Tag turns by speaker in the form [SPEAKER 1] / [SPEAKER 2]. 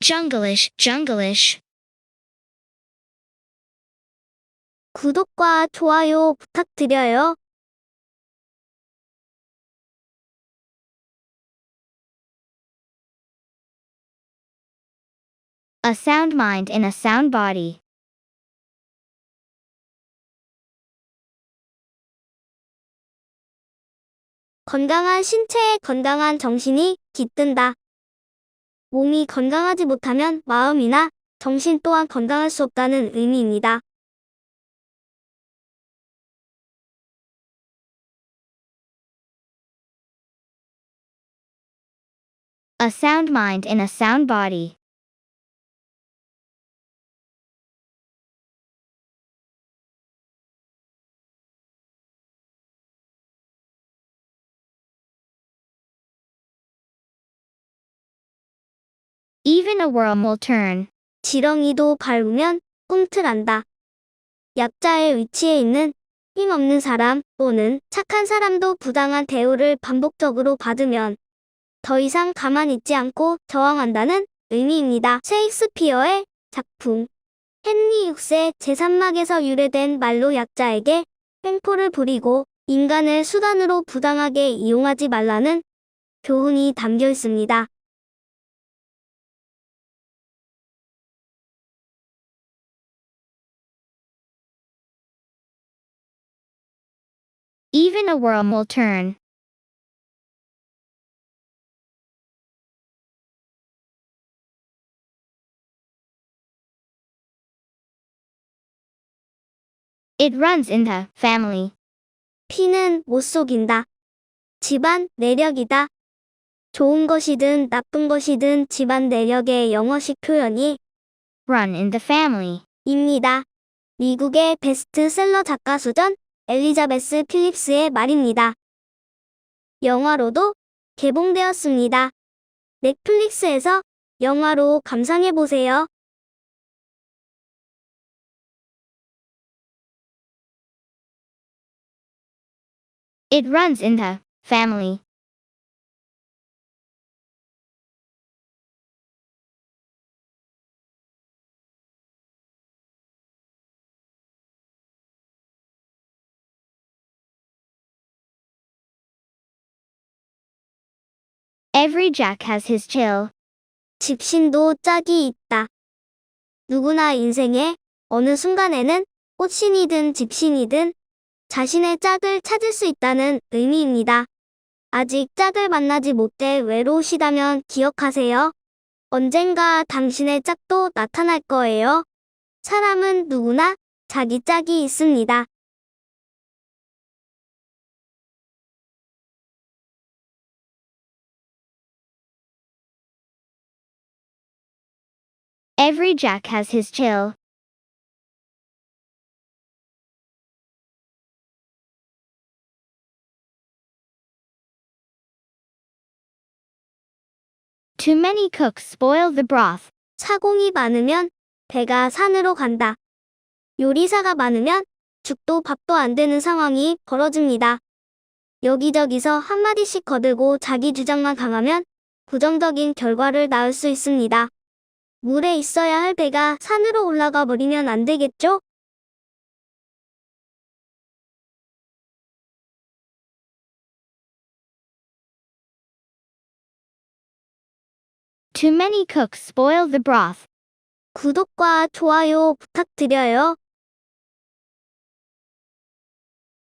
[SPEAKER 1] Jungleish, Jungleish.
[SPEAKER 2] 구독과 좋아요 부탁드려요.
[SPEAKER 1] A sound mind in a sound body.
[SPEAKER 2] 건강한 신체에 건강한 정신이 깃든다. 몸이 건강하지 못하면 마음이나 정신 또한 건강할 수 없다는 의미입니다.
[SPEAKER 1] A sound mind in a sound body. Even a worm will turn.
[SPEAKER 2] 지렁이도 밟으면 꿈틀한다. 약자의 위치에 있는 힘없는 사람 또는 착한 사람도 부당한 대우를 반복적으로 받으면 더 이상 가만히 있지 않고 저항한다는 의미입니다. 셰익스피어의 작품 헨리 6세 제3막에서 유래된 말로 약자에게 횡포를 부리고 인간을 수단으로 부당하게 이용하지 말라는 교훈이 담겨 있습니다.
[SPEAKER 1] Even a worm will turn. It runs in the family.
[SPEAKER 2] 피는 못 속인다. 집안 내력이다. 좋은 것이든 나쁜 것이든 집안 내력의 영어식 표현이
[SPEAKER 1] Run in the family.
[SPEAKER 2] 입니다. 미국의 베스트셀러 작가 수전 엘리자베스 필립스의 말입니다. 영화로도 개봉되었습니다. 넷플릭스에서 영화로 감상해보세요.
[SPEAKER 1] It runs in the family. Every jack has his chill.
[SPEAKER 2] 집신도 짝이 있다. 누구나 인생의 어느 순간에는 꽃신이든 집신이든 자신의 짝을 찾을 수 있다는 의미입니다. 아직 짝을 만나지 못해 외로우시다면 기억하세요. 언젠가 당신의 짝도 나타날 거예요. 사람은 누구나 자기 짝이 있습니다.
[SPEAKER 1] Every jack has his chill. Too many cooks spoil the broth.
[SPEAKER 2] 사공이 많으면 배가 산으로 간다. 요리사가 많으면 죽도 밥도 안 되는 상황이 벌어집니다. 여기저기서 한마디씩 거들고 자기 주장만 강하면 부정적인 결과를 낳을 수 있습니다. 물에 있어야 할 배가 산으로 올라가 버리면 안 되겠죠?
[SPEAKER 1] Too many cooks spoil the broth.
[SPEAKER 2] 구독과 좋아요 부탁드려요.